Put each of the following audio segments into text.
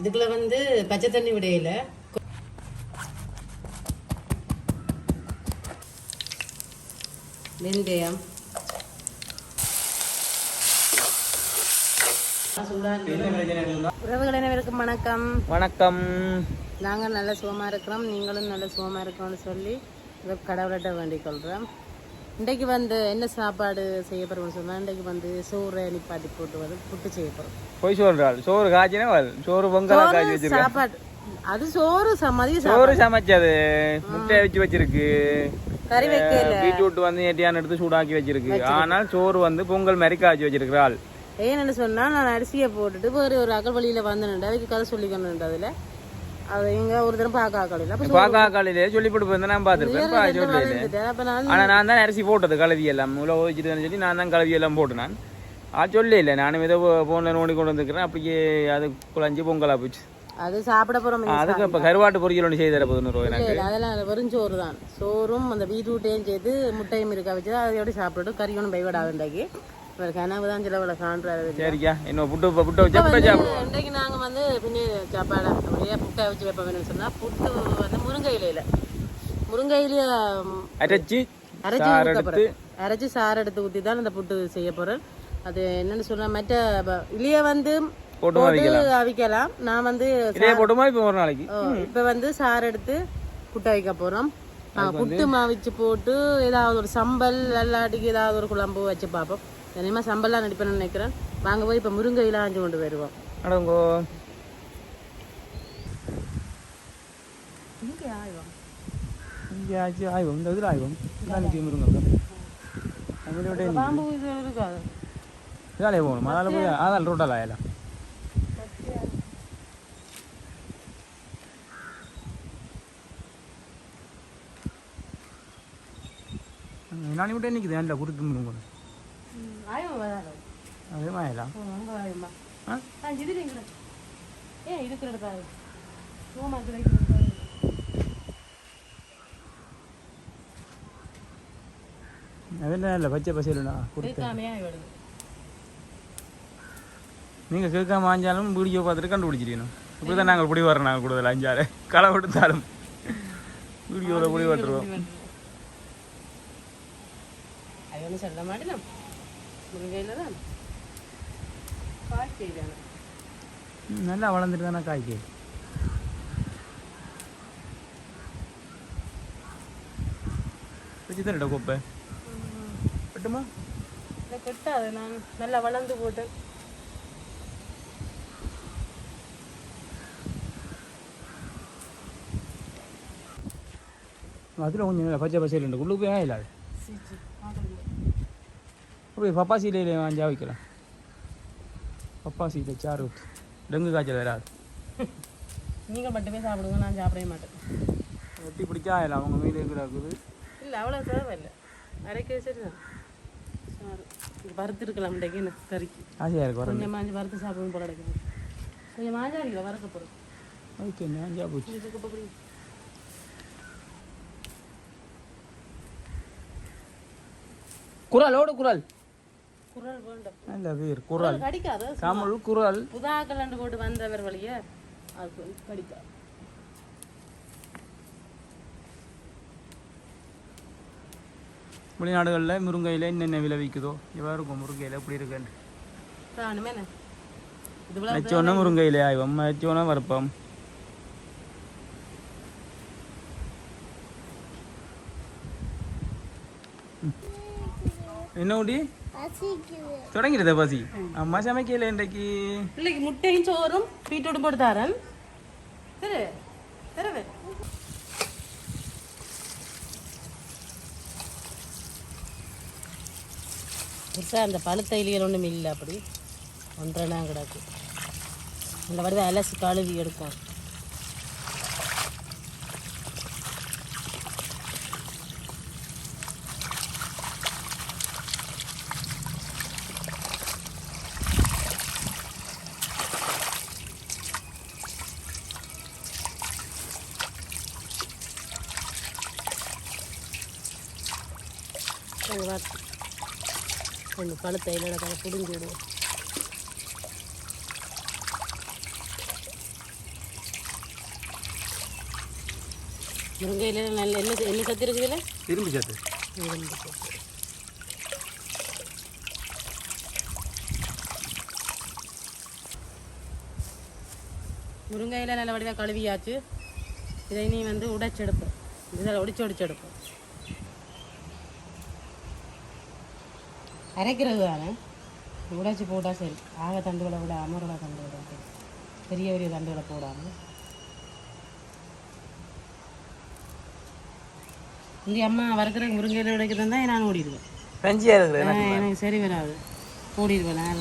இதுக்குள்ள வந்து பச்சை தண்ணி விடையில வெந்தயம். உறவுகள் அனைவருக்கும் வணக்கம். வணக்கம். நாங்கள் நல்ல சுகமா இருக்கிறோம். நீங்களும் நல்ல சுகமா இருக்கணும்னு சொல்லி கடவுள்கிட்ட வேண்டிக் கொள்கிறோம் இன்றைக்கு வந்து என்ன சாப்பாடு செய்ய போகிறோம்னு சொன்னால் இன்றைக்கு வந்து சோறை நிப்பாட்டி போட்டு வந்து புட்டு செய்ய போகிறோம் போய் சொல்றாள். சோறு காய்ச்சினா சோறு பொங்கலா காய்ச்சி வச்சிருக்கேன் சாப்பாடு. அது சோறு ச- மதிய சாப்பாடு. சோறு சமைச்சது முட்டையை வச்சு வச்சிருக்கு. கறி வைக்கல. பீட்ரூட் வந்து ஏட்டியான எடுத்து சூடாக்கி வச்சிருக்கு. ஆனால் சோறு வந்து பொங்கல் மாதிரி காய்ச்சி வச்சிருக்கிறாள். ஏன்னு சொன்னா நான் அரிசியை போட்டுட்டு வேறு ஒரு அகல் வழியில வந்தேன்டா அதுக்கு கதை சொல்லிக்கணும் அதுல. அது இங்க ஒரு தரம் பார்க்க ஆக்கல அப்ப பாக்கா காலையிலே சொல்லி போட்டு போயிருந்தேன் நான் பார்த்துருப்பேன். சொல்லல அப்ப நான் தான் அரிசி போட்டது கழுவி எல்லாம். உள்ள ஓதிச்சுட்டு சொல்லி நான் தான் கழுவி எல்லாம் போட்டு நான். ஆ சொல்ல இல்லை. நானும் ஏதோ போன்ல நோண்டி கொண்டு வந்துருக்கிறேன். அப்படியே அது குழஞ்சி பொங்கலா போச்சு. அது சாப்பிட போறோம் அதுக்கு இப்ப கருவாட்டு பொரியல் ஒன்று செய்து தர போதுன்னு ரூபாய் எனக்கு அதெல்லாம் வெறும் சோறு தான். சோறும் அந்த பீட்ரூட்டையும் சேர்த்து முட்டையும் இருக்கா வச்சு அதை எப்படி சாப்பிட்டு கறி ஒன்றும் பயப்படாது இன்றைக்கு. இவர் கனவு தான் சில காண்றாரு சரிக்கா. என்ன புட்டு புட்டு வச்சா புட்டு வச்சா இன்றைக்கு நாங்க வந்து பின்ன சாப்பாடு அப்படியே புட்டை வச்சு வைப்போம் வேணும்னு சொன்னா புட்டு வந்து முருங்கை இலையில. முருங்கை இலைய அரைச்சி அரைச்சி போறேன். அரைச்சி சாறு எடுத்து ஊற்றி தான் இந்த புட்டு செய்ய போறேன். அது என்னன்னு சொன்னா மற்ற இலைய வந்து போட்டு அவிக்கலாம். நான் வந்து போட்டுமா இப்போ ஒரு நாளைக்கு? இப்ப வந்து சாறு எடுத்து புட்டை வைக்க போறோம். ஆ, புட்டு மாவிச்சு போட்டு ஏதாவது ஒரு சம்பல் இல்லாட்டிக்கு ஏதாவது ஒரு குழம்பு வச்சு பார்ப்போம். இனிமே சம்பல்லாம் நடிப்பேன்னு நினைக்கிறேன். வாங்க போய் இப்ப முருங்கை இலை ஆஞ்சு கொண்டு வருவோம். அடங்கோ. இங்கே ஆய்வம் இங்கே ஆச்சு ஆய்வம். இந்த இதில் ஆய்வம். நாளைக்கு முருங்க நம்மளோட பாம்பு இது இருக்காது. இதாலே போகணும். அதால் போய் அதால் ரோட்டால் ஆயலாம் நானே விட்டு நிற்குது நல்ல குறுக்கு முருங்க ஆய்வம் எங்க ஏ இருக்கிற இடத்தாரு சோமா இருக்கிற அதெல்லாம் இல்லை பச்சை பசையிலண்ணா கொடுத்து கேட்காமையா வருது நீங்கள் கேட்காம ஆஞ்சாலும் வீடியோ பார்த்துட்டு கண்டுபிடிச்சிருக்கணும். இப்படி தான் நாங்கள் பிடி வரோம் நாங்கள் கூடுதல் அஞ்சாறு. களை கொடுத்தாலும். வீடியோவில் பிடி அது ஒன்றும் சொல்ல மாட்டேன். முருங்கையில் தான் காய்ச்சி தானே நல்லா வளர்ந்துட்டு தானே காய்க்கு? வச்சு தரடா கோப்பை? பட்டுமா இல்லை கெட்டாது. நான் நல்லா வளர்ந்து போட்டேன் அதில் கொஞ்சம் பச்சை உண்டு உள்ளுக்கு போய் ஆயிலாது சீச்சி அப்படியே பப்பாசியில வாஞ்சா வைக்கலாம் பப்பாசியில் சாறு ஊத்து டெங்கு காய்ச்சல் வராது நீங்கள் மட்டுமே சாப்பிடுங்க நான் சாப்பிடவே மாட்டேன் வெட்டி பிடிச்சா ஆயிலாம் அவங்க மீது இருக்கிறாக்குது இல்லை அவ்வளோ தேவையில்லை அரைக்க சரிதான் சாரு இது வறுத்து இருக்கலாம் இன்றைக்கு என்ன கறிக்கு ஆசையாக இருக்கு கொஞ்சம் மாஞ்சி வறுத்து சாப்பிடணும் போல கிடைக்கும் கொஞ்சம் மாஞ்சா இல்லை வறுக்க போகிறோம் ஓகே ஞாஞ்சா போச்சு குரல் ஓடு குரல் குரல் வேண்டும் நல்ல பேர் குரல். கடிக்காது? தமிழ் குரல். புதாக்கலண்டு போட்டு வந்தவர் வழிய? அது கடிக்காது வெளிநாடுகளில் முருங்கையில் என்னென்ன விலை விற்குதோ இவ்வளோ இருக்கும் முருங்கையில் எப்படி இருக்குன்னு. முருங்கையில் ஆய்வம் வச்சோன்னா வறுப்பம் என்ன தொடங்கிடுதா பசி. அம்மா சமைக்கல இன்றைக்கு. பிள்ளைக்கு முட்டையும் சோறும் பீட்டோடு போட்டு தரேன் சரி தரவே. புதுசாக அந்த பழுத்த ஒன்றும் இல்லை அப்படி. ஒன்றரை கிடக்கு. அந்த வருது அலசி கழுவி எடுக்கும். கழுத்தை இல்லைன்னா கதை பிடுங்கி விடுவோம் முருங்கையில் நல்ல என்ன என்ன சத்து இருக்குதுல்ல இரும்பு சத்து. இரும்பு சத்து. முருங்கையில் நல்லபடியாக கழுவியாச்சு. இதை நீ வந்து உடைச்செடுப்போம். இதில் ஒடிச்சு ஒடிச்செடுப்போம் அரைக்கிறது தானே? உடைச்சி போட்டால் சரி. ஆக தண்டுகளை விட அமரோட தண்டுகளை விட பெரிய பெரிய தண்டுகளை போடாமல் இங்கே அம்மா வறுக்கிற முருங்கையில் உடைக்கிறது தான் நான் ஓடிடுவேன். பஞ்சியாக எனக்கு சரி வராது. ஓடிடுவேன் நான்.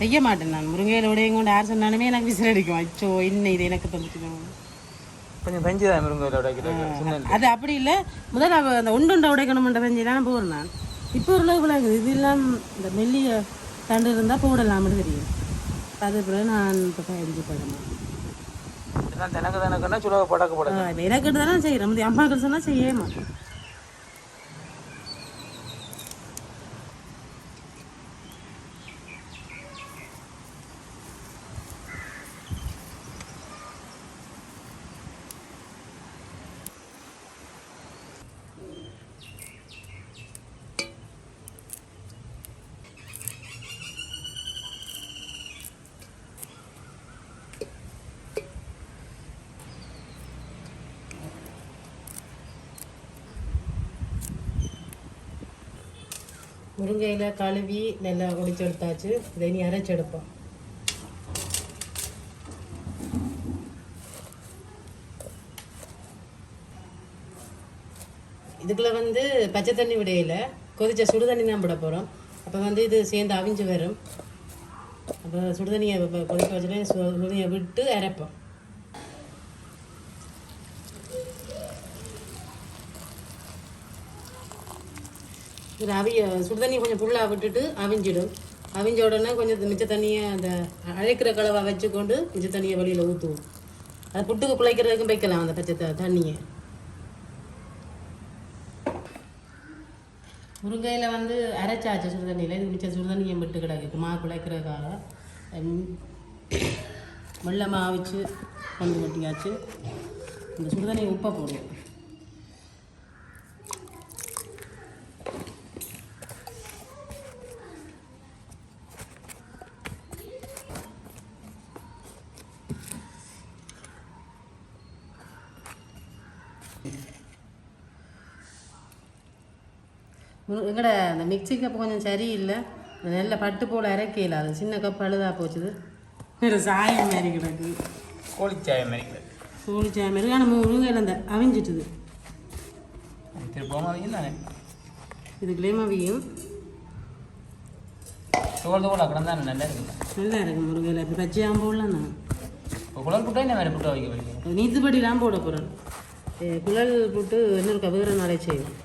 செய்ய மாட்டேன் நான். முருங்கையில் உடையும் கொண்டு யார் சொன்னாலுமே எனக்கு விசில் அடிக்கும். அச்சோ இன்னும் இது எனக்கு தந்துச்சுக்கணும் கொஞ்சம் பஞ்சு தான் முருங்கையில் உடைக்கிறது அது அப்படி இல்லை. முதல்ல அந்த ஒண்டுண்டை உடைக்கணுமென்ற பெஞ்சு தான் போகிறேன் நான். இப்போ உள்ள விளங்குது இது எல்லாம் இந்த மெல்லிய தண்டு இருந்தால் போடலாம்னு தெரியும். அது பிறகு நான் இப்போ இதெல்லாம் பட இப்போ எனக்கு தானே முந்தைய அம்மாக்கள் சொன்னால் செய்யவே முருங்கையில் கழுவி நல்லா ஒடிச்சு எடுத்தாச்சு. இதை நீ அரைச்செடுப்போம் இதுக்குள்ளே வந்து பச்சை தண்ணி விடையில கொதிச்ச சுடு தண்ணி தான் போட போகிறோம் அப்போ வந்து இது சேர்ந்து அவிஞ்சு வரும். அப்போ சுடு தண்ணியை கொதிக்க வச்சுட்டு சுடு தண்ணியை விட்டு அரைப்போம். இது அவிய சுடுதண்ணி கொஞ்சம் புல்லாக விட்டுட்டு அவிஞ்சிடும். அவிஞ்ச உடனே கொஞ்சம் மிச்ச தண்ணியை அந்த அழைக்கிற கலவை வச்சுக்கொண்டு மிச்ச தண்ணியை வெளியில் ஊற்றுவோம் அது புட்டுக்கு குழைக்கிறதுக்கும் வைக்கலாம் அந்த பச்சை தண்ணியை. முருங்கையில் வந்து அரைச்சாச்சு சுடுதண்ணியில். இது மிச்ச சுடுதண்ணியை விட்டு கிடக்கு. மா குழைக்கிறதுக்காக. உம், வெள்ளை மாவிச்சு கொண்டு கொட்டியாச்சு. இந்த சுடுதண்ணியை உப்பை போடுவோம். எங்கட அந்த மிக்ஸி கப் கொஞ்சம் சரியில்லை. நல்ல பட்டு போல் அரைக்கல அது சின்ன கப் அழுதா போச்சுது. வேறு சாயம் மாதிரி கிடக்கு. கோழிச்சாயம் மாதிரி சோழி சாயம் மாதிரி. ஆனால் முருங்கையில் அந்த அவிஞ்சிட்டுது. திருப்பமாக அவங்க தானே? இதுக்குள்ளேயும் அவியும். தோல் தோல் தான் நல்லா இருக்குது நல்லா இருக்கு முருங்கையில் இப்போ பச்சையாம் போடலாம் நான். இப்போ குளர் புட்டா என்ன வேறு புட்டா வைக்க வைக்கிறேன் நீத்துப்படிலாம் போட போகிறேன் குழல் போட்டு இன்னொரு கவிர நாளே செய்வோம்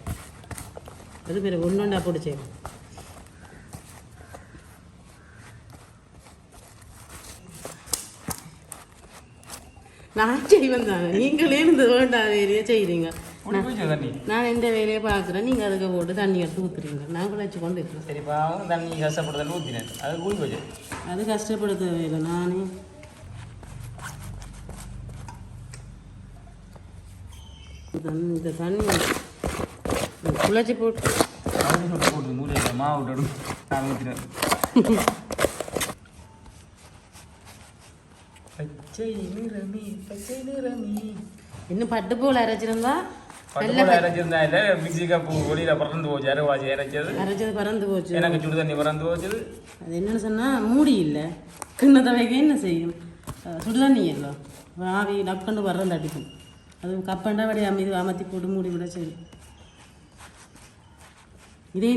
அது பேர் ஒன்றொண்டா போட்டு செய்வோம் நான் செய்வேன் தானே. நீங்களே இந்த வேண்டாம் வேலையை செய்கிறீங்க நான் எந்த வேலையை பார்க்குறேன்? நீங்கள் அதுக்கு போட்டு தண்ணி எடுத்து ஊற்றுறீங்க நான் கூட வச்சு கொண்டு இருக்கிறேன் சரி பாவம் தண்ணி கஷ்டப்படுதல் ஊற்றினேன் அது கூலி போச்சு. அது கஷ்டப்படுத்த வேலை. நானே தண்ணி இந்த தண்ணி குழச்சி போட்டு. போட்டு மூலையில் மாவு விட்டு நான் ஊற்றினேன் பச்சை நிறமி பச்சை நிறமி. இன்னும் பட்டு போல் அரைச்சிருந்தா? இறைச்சிருந்தா இல்லை மிக்சி கப்பு ஒளியில் பறந்து போச்சு அரைவாசி இறைச்சது அரைச்சது. பறந்து போச்சு. எனக்கு சுடு தண்ணி பறந்து போச்சுது. அது என்னன்னு சொன்னால் மூடி இல்லை. வைக்க என்ன செய்யும்? அஹ் சுடுதண்ணி இல்லை. ஆவி டக்குன்னு வர்றது அடிக்கும் அது கப்பண்டா வடி அமைதி அமர்த்தி போட்டு மூடி விட சரி. இதே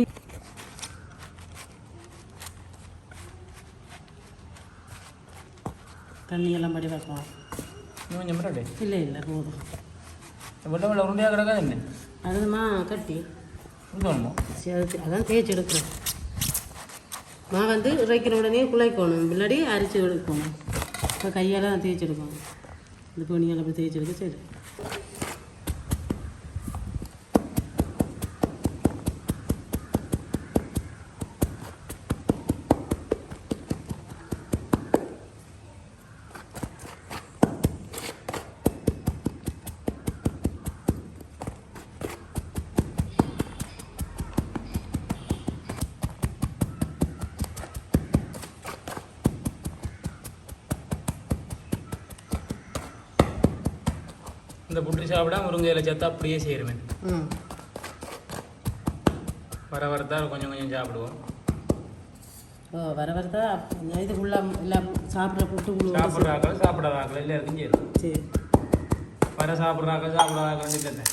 தண்ணியெல்லாம் படி மிரட்டு இல்லை இல்லை போதும். வெள்ளை வெள்ளை உருண்டையாக கிடக்காது என்ன? அதுமா கட்டி. சரி அது அதான் தேய்ச்சி எடுக்கிறேன். நான் வந்து இறைக்கிற உடனே குழைக்கணும். முன்னாடி அரைச்சி எடுக்கணும். இப்போ கையால் தான் தேய்ச்சி எடுக்கணும். இந்த துணியால் அப்படி தேய்ச்சி எடுக்க சரி. இந்த புட்டு சாப்பிட்டா முருங்கையில சத்து அப்படியே சேருமே. ம். வர வரதான் கொஞ்சம் கொஞ்சம் சாப்பிடுவோம். ஓ வர வரதா இது ஃபுல்லாக எல்லாம் சாப்பிட்ற புட்டு குழு சாப்பிட்றாக்கள் சாப்பிடாதாக்கள் எல்லாருக்கும் சேரும்? சரி. வர சாப்பிட்றாக்கள் சாப்பிடாதாக்கள் இல்லை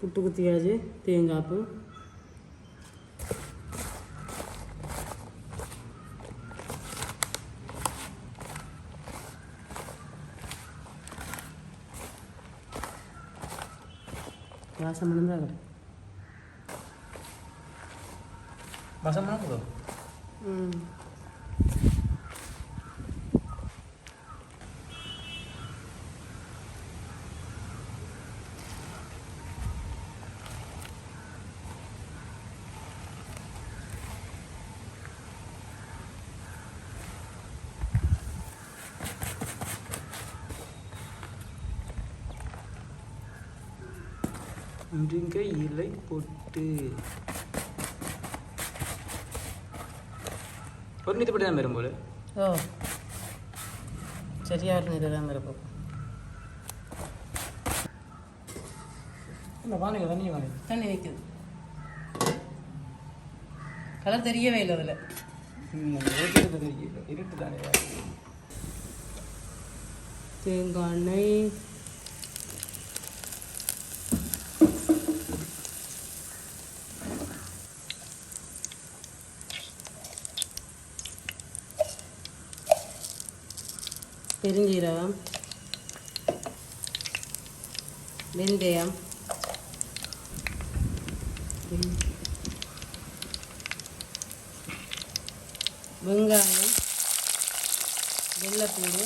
புட்டு குத்தியாச்சு தேங்காய்ப்பு வாசம் மணந்தாங்க வசமான போதும் ம் முருங்கை இலை போட்டு. ஒரு நிதிப்படி தான் வரும் போல. ஓ. சரியா ஒரு நிலை தான் இருப்போம் இந்த வாங்க தண்ணி வாங்க தண்ணி வைக்குது. கலர் தெரியவே இல்லை அதில். இருட்டு தானே தேங்காய் எண்ணெய். பெருஞ்சீரகம் வெந்தயம் வெங்காயம் வெள்ளைப்பூடு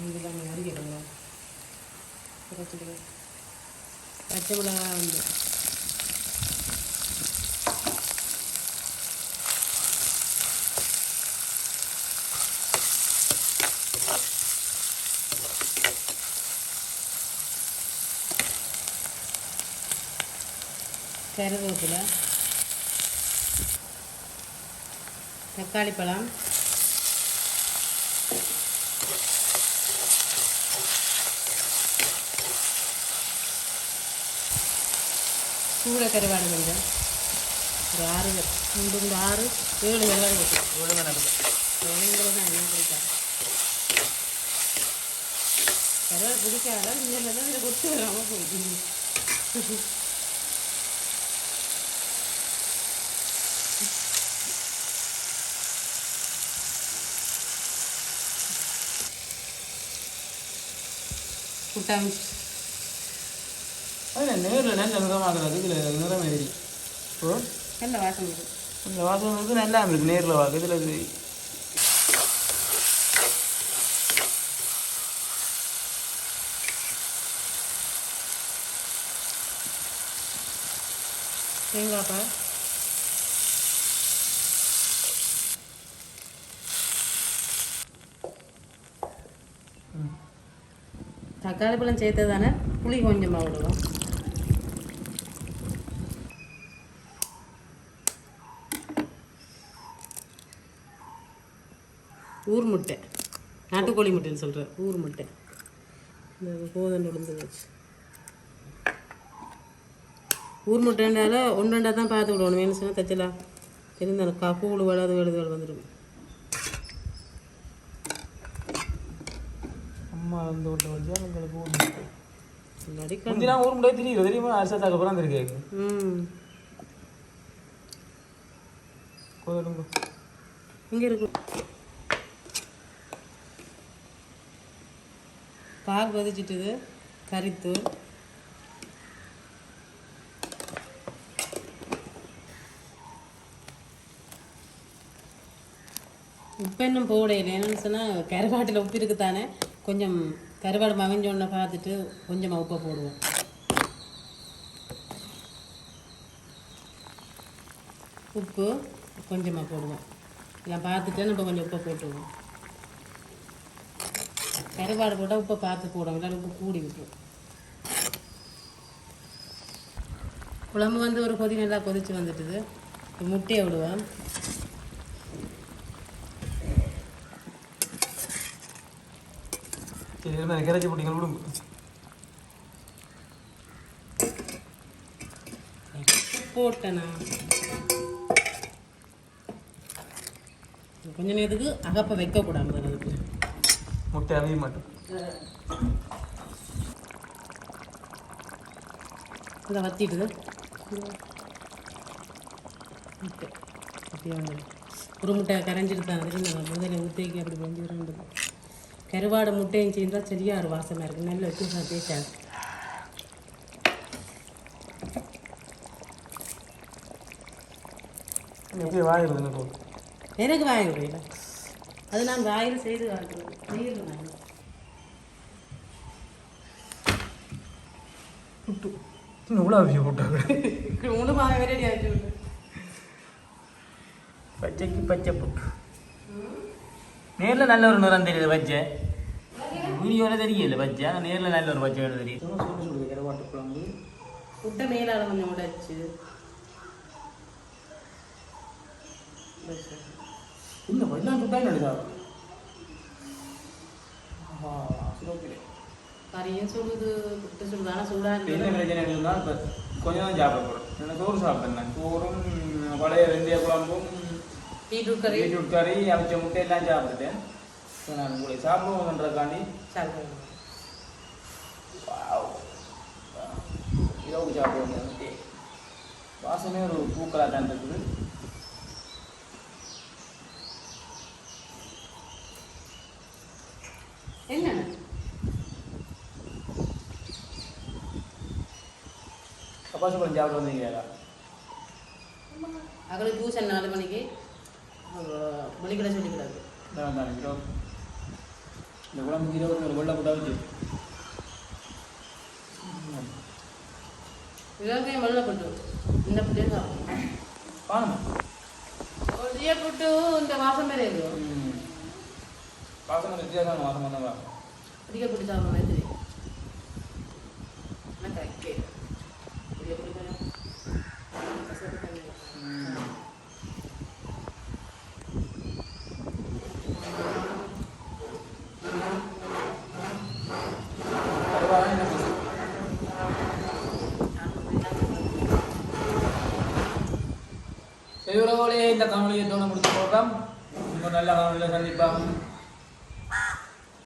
இதெல்லாம் அடிக்கிறோங்க பச்சை மிளகாய் வந்து கருவேப்பிலை தக்காளி பழம் சூட கருவாடு கொஞ்சம். ஒரு ஆறு மூன்று மூன்று ஆறு ஏழு கருவாடு போட்டு தான் என்ன பிடிக்காது கருவாடு பிடிக்காத? தான் இதில் கொத்து வராமல் போயிட்டு கூட்டாங்க அது நேரில் நல்ல நிறமாகிறது இதில் நிறம் ஏறி ஓ நல்ல வாசம் இருக்கு இந்த வாசம் வந்து நல்லா இருக்குது நேரில் வாக்கு இதில் இது தேங்காய் பால் தக்காளி பழம் சேர்த்து தானே? புளி கொஞ்சமாக விடுவோம் ஊர் முட்டை. நாட்டுக்கோழி முட்டைன்னு சொல்கிறேன் ஊர் முட்டை. இந்த கோதன் விழுந்து வச்சு. ஊர் முட்டைண்டால ஒன்று ரெண்டாக தான் பார்த்து விடணும் வேணும் சொன்னால் தைச்சலாம் இருந்தாலும் கா கூழ் வளாது எழுதுகள் வந்துடும். அம்மா வந்து விட்டு வச்சா உங்களுக்கு ஊர் அடிக்கணும் முந்தினா ஊர் முடியாது தெரியும்? தெரியுமா அரசாத்தாக்கு அப்புறம் இருக்கு கோயிலுங்க இங்கே இருக்கு. பால் கொதிச்சிட்டுது கறித்தூள் உப்பு இன்னும் போடையில என்னன்னு சொன்னால் கருவாட்டில் உப்பு இருக்குதானே? கொஞ்சம் கருவாடு மகஞ்சோன்னு பார்த்துட்டு கொஞ்சமாக உப்பை போடுவோம். உப்பு கொஞ்சமாக போடுவோம். எல்லாம் பார்த்துட்டு நம்ம கொஞ்சம் உப்பை போட்டுருவோம். கருவாடு போட்டால் உப்பை பார்த்து போடுவோம். இல்லை உப்பு கூடி விட்டுரும். குழம்பு வந்து ஒரு கொதி நல்லா கொதித்து வந்துட்டுது. முட்டையை விடுவோம். என்ன கரைச்சி போட்டீங்க விடுங்க போட்டேனா? கொஞ்ச நேரத்துக்கு அகப்ப வைக்கக்கூடாது அதுக்கு. முட்டை அவிய மாட்டோம் இதை வத்திடுது முட்டை. அப்படியே ஒரு முட்டை கரைஞ்சிட்டு தான் அதுக்கு நான் முதல்ல ஊற்றிக்கு அப்படி வந்து ரெண்டு கருவாடு முட்டையும் சேர்ந்தா சரியா ஒரு வாசமாக இருக்குது நல்ல வச்சு இப்போ எனக்கு வாய் விடையில அது நான் வாயில் செய்து இன்னும் இவ்வளோ அவிய போட்டாங்க. முழு வாய் ரெடி ஆக்கி விட்டு பச்சைக்கு பச்சை புட்டு. நேரில் நல்ல ஒரு நிறம் தெரியுது பச்சை வீடியோவில் தெரியல பச்சை ஆனால் நேரில் நல்ல ஒரு பச்சை வேணும் தெரியும் கருவாட்டு குழம்பு. முட்டை மேலால கொஞ்சம் உடைச்சு. இல்லை எல்லாம் சுட்டாங்க நடுதா சிறப்பில்லை கறியும் சுடுது புட்டு சுடுது. ஆனால் சூடாக என்ன பிரச்சனை இருந்தால் இப்போ கொஞ்சம் தான் சாப்பிட போகிறோம் எனக்கு சோறு சாப்பிட்றேன் சோறும் பழைய வெந்தய குழம்பும் பீட்ரூட் கறி. பீட்ரூட் கறி அவிச்ச முட்டை எல்லாம் சாப்பிட்டுட்டேன். இப்போ நான் உங்களை சாப்பிடுவோன்றதுக்காண்டி சாப்பிடுவோம் வாவ். இரவு சாப்பிடுவோம் முட்டை வாசமே ஒரு பூக்களாக தான் இருக்குது என்ன கப்பாசி பழம் சாப்பிட வந்தீங்களா அகல டியூஷன் நாலு மணிக்கு தான் கிலோ இந்த குழம்பு இருபது ஒரு வெள்ளை போட்டா வச்சு. இலங்கையும் வெள்ளை புட்டு இந்த புட்டே சாப்பிடும் காணுமா ஒரே புட்டு இந்த வாசம் வேறு இருக்கும் வாசம் வித்தியாசம் வாசம் அதிக புட்டு சாப்பிட மாதிரி தெரியும் ஆனால் கரெக்டே பெரிய புட்டு தானே கசப்பு தண்ணி சரி உறவுகளே இந்த காணொலியை தோண முடித்து